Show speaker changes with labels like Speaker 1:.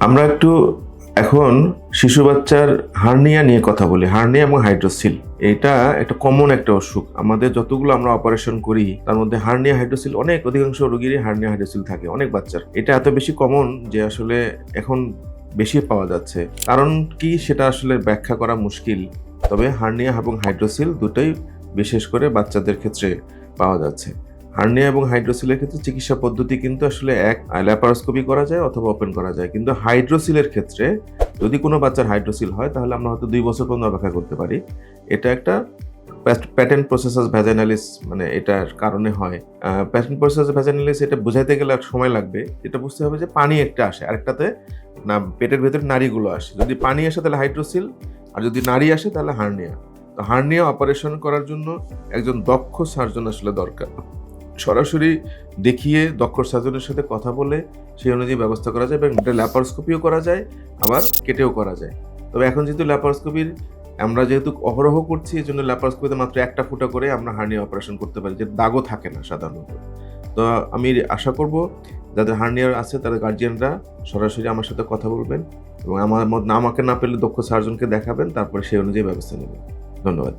Speaker 1: আমরা একটু এখন শিশু বাচ্চার হার্নিয়া নিয়ে কথা বলি, হার্নিয়া এবং হাইড্রোসিল। এটা একটা কমন একটা অসুখ। আমাদের যতগুলো আমরা অপারেশন করি, তার মধ্যে হার্নিয়া, হাইড্রোসিল, অনেক অধিকাংশ রোগীরই হার্নিয়া, হাইড্রোসিল থাকে, অনেক বাচ্চার। এটা এত বেশি কমন যে আসলে এখন বেশি পাওয়া যাচ্ছে। কারণ কি, সেটা আসলে ব্যাখ্যা করা মুশকিল। তবে হার্নিয়া এবং হাইড্রোসিল দুটোই বিশেষ করে বাচ্চাদের ক্ষেত্রে পাওয়া যাচ্ছে। হার্নিয়া এবং হাইড্রোসিলের ক্ষেত্রে চিকিৎসা পদ্ধতি কিন্তু আসলে এক, ল্যাপারোস্কোপি করা যায় অথবা ওপেন করা যায়। কিন্তু হাইড্রোসিলের ক্ষেত্রে যদি কোনো বাচ্চার হাইড্রোসিল হয়, তাহলে আমরা হয়তো দুই বছর পর্যন্ত অপেক্ষা করতে পারি। এটা একটা প্যাটেন্ট প্রসেসাস ভ্যাজানালিস মানে এটার কারণে হয়। প্যাটেন্ট প্রসেসাস ভ্যাজানালিস এটা বোঝাইতে গেলে সময় লাগবে। এটা বুঝতে হবে যে পানি একটা আসে, আরেকটাতে না, পেটের ভেতরে নাড়িগুলো আসে। যদি পানি আসে, তাহলে হাইড্রোসিল, আর যদি নাড়ি আসে, তাহলে হার্নিয়া। তো হার্নিয়া অপারেশন করার জন্য একজন দক্ষ সার্জন আসলে দরকার। সরাসরি দেখিয়ে দক্ষ সার্জনের সাথে কথা বলে সেই অনুযায়ী ব্যবস্থা করা যায় এবং এটা ল্যাপারোস্কোপিও করা যায়, আবার কেটেও করা যায়। তবে এখন যেহেতু ল্যাপারোস্কোপির আমরা যেহেতু অহরহ করছি এই জন্য ল্যাপারোস্কোপিতে মাত্র একটা ফুটা করে আমরা হার্নিয়া অপারেশন করতে পারি, যে দাগও থাকে না সাধারণত। তো আমি আশা করব যাদের হার্নিয়ার আছে তাদের গার্জিয়ানরা সরাসরি আমার সাথে কথা বলবেন এবং আমার মত- আমাকে না পেলে দক্ষ সার্জনকে দেখাবেন, তারপরে সেই অনুযায়ী ব্যবস্থা নেবেন। ধন্যবাদ।